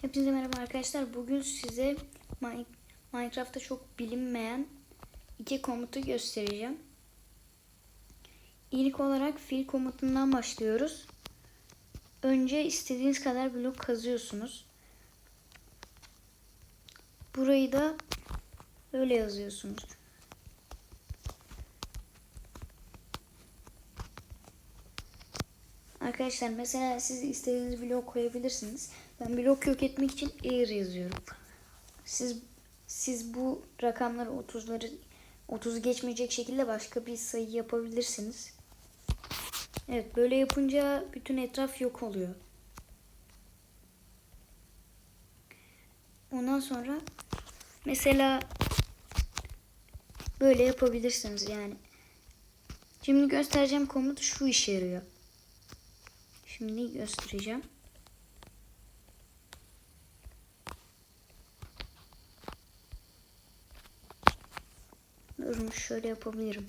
Hepinize merhaba arkadaşlar. Bugün size Mi- Minecraft'ta çok bilinmeyen iki komutu göstereceğim. İlk olarak fill komutundan başlıyoruz. Önce istediğiniz kadar blok kazıyorsunuz. Burayı da böyle yazıyorsunuz. Arkadaşlar mesela siz istediğiniz blok koyabilirsiniz. Ben blok yok etmek için air yazıyorum. Siz siz bu rakamları 30'ları 30 geçmeyecek şekilde başka bir sayı yapabilirsiniz. Evet böyle yapınca bütün etraf yok oluyor. Ondan sonra mesela böyle yapabilirsiniz yani. Şimdi göstereceğim komut şu işe yarıyor. Şimdi göstereceğim. Durun şöyle yapabilirim.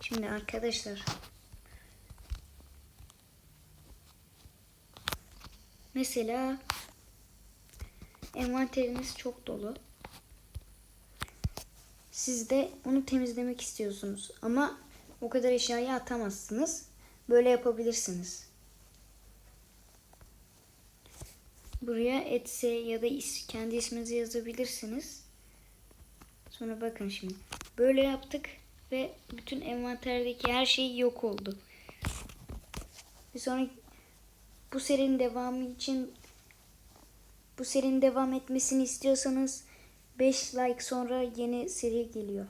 Şimdi arkadaşlar mesela envanteriniz çok dolu. Siz de onu temizlemek istiyorsunuz ama o kadar eşyayı atamazsınız. Böyle yapabilirsiniz. Buraya etse ya da is, kendi isminizi yazabilirsiniz. Sonra bakın şimdi. Böyle yaptık ve bütün envanterdeki her şey yok oldu. Bir sonraki bu serinin devamı için bu serinin devam etmesini istiyorsanız 5 like sonra yeni seri geliyor.